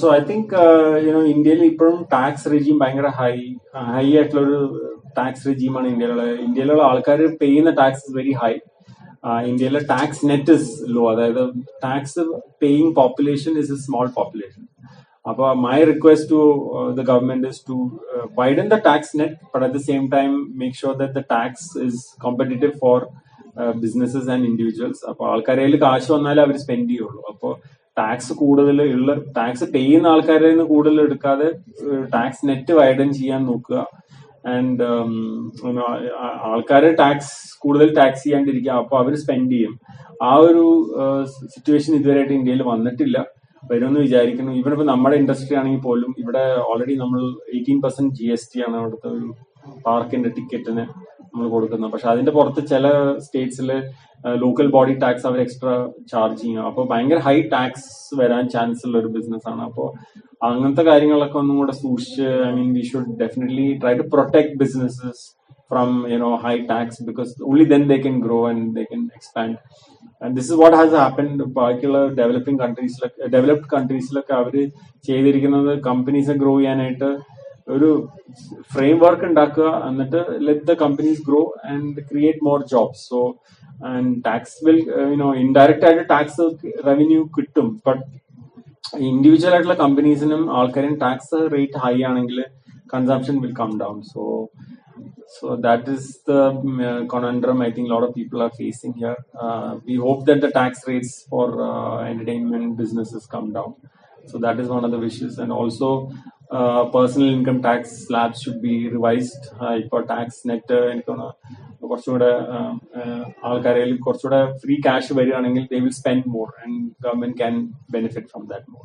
So I think you know ഇന്ത്യയിൽ ഇപ്പോഴും tax regime ഭയങ്കര ഹൈ ഹൈ ആയിട്ടുള്ള ഒരു ടാക്സ് റെജീമാണ് ഇന്ത്യയിലുള്ള ഇന്ത്യയിലുള്ള ആൾക്കാർ ചെയ്യുന്ന ടാക്സ് വെരി ഹൈ ഇന്ത്യയിലെ ടാക്സ് നെറ്റ് ഇസ് ലോ അതായത് tax paying population is a small population അപ്പോൾ my request to the government is to widen the tax net but at the same time make sure that the tax is competitive for businesses and individuals അപ്പോൾ ആൾക്കാരെ കാശ് വന്നാലേ അവർ spend ചെയ്യുള്ളൂ അപ്പോൾ tax കൂടുതൽ ഉള്ള tax പേ ചെയ്യുന്ന ആൾക്കാരിൽ നിന്ന് കൂടുതൽ എടുക്കാതെ ടാക്സ് നെറ്റ് വൈഡൻ ചെയ്യാൻ നോക്കുക. ആൻഡ് ആൾക്കാരെ ടാക്സ് കൂടുതൽ ടാക്സ് ചെയ്യാണ്ടിരിക്കുക. അപ്പൊ അവർ സ്പെൻഡ് ചെയ്യും. ആ ഒരു സിറ്റുവേഷൻ ഇതുവരെയായിട്ട് ഇന്ത്യയിൽ വന്നിട്ടില്ല. വരുമെന്ന് വിചാരിക്കുന്നു. ഇവിടെ ഇപ്പൊ നമ്മുടെ ഇൻഡസ്ട്രി ആണെങ്കിൽ പോലും ഇവിടെ ഓൾറെഡി നമ്മൾ eighteen percent G S T ആണ് അവിടുത്തെ ഒരു പാർക്കിന്റെ ടിക്കറ്റിന് നമ്മൾ കൊടുക്കുന്നത്. പക്ഷെ അതിന്റെ പുറത്ത് ചില സ്റ്റേറ്റ്സിൽ ലോക്കൽ ബോഡി ടാക്സ് അവർ എക്സ്ട്രാ ചാർജ് ചെയ്യും. അപ്പോൾ ഭയങ്കര ഹൈ ടാക്സ് വരാൻ ചാൻസ് ഉള്ള ഒരു ബിസിനസ് ആണ്. അപ്പോൾ അങ്ങനത്തെ കാര്യങ്ങളൊക്കെ ഒന്നും കൂടെ സൂക്ഷിച്ച് I mean we should definitely try to protect businesses from you know high tax because only then they can grow and they can expand this is what has happened ബാക്കിയുള്ള ഡെവലപ്പിംഗ് കൺട്രീസിലൊക്കെ developed കൺട്രീസിലൊക്കെ അവർ ചെയ്തിരിക്കുന്നത് companies grow ചെയ്യാനായിട്ട് ഒരു framework ഉണ്ടാക്കുക. എന്നിട്ട് let the companies grow and create more jobs so And tax will you know indirect ആയിട്ട് ടാക്സ് റവന്യൂ കിട്ടും ബട്ട് ഇൻഡിവിജ്വൽ ആയിട്ടുള്ള കമ്പനീസിനും ആൾക്കാരും ടാക്സ് റേറ്റ് ഹൈ ആണെങ്കിൽ consumption will come down so so that is the uh, conundrum I think a lot of people are facing here. Uh, we hope that the tax rates for uh, entertainment businesses come down. So that is one of the wishes, and also uh, personal income tax slabs should be revised. Uh, for tax net എനിക്ക് തോന്നുന്നു കുറച്ചുകൂടെ ആൾക്കാരിൽ കുറച്ചുകൂടെ free cash വരികയാണെങ്കിൽ they will spend more and government can benefit from that more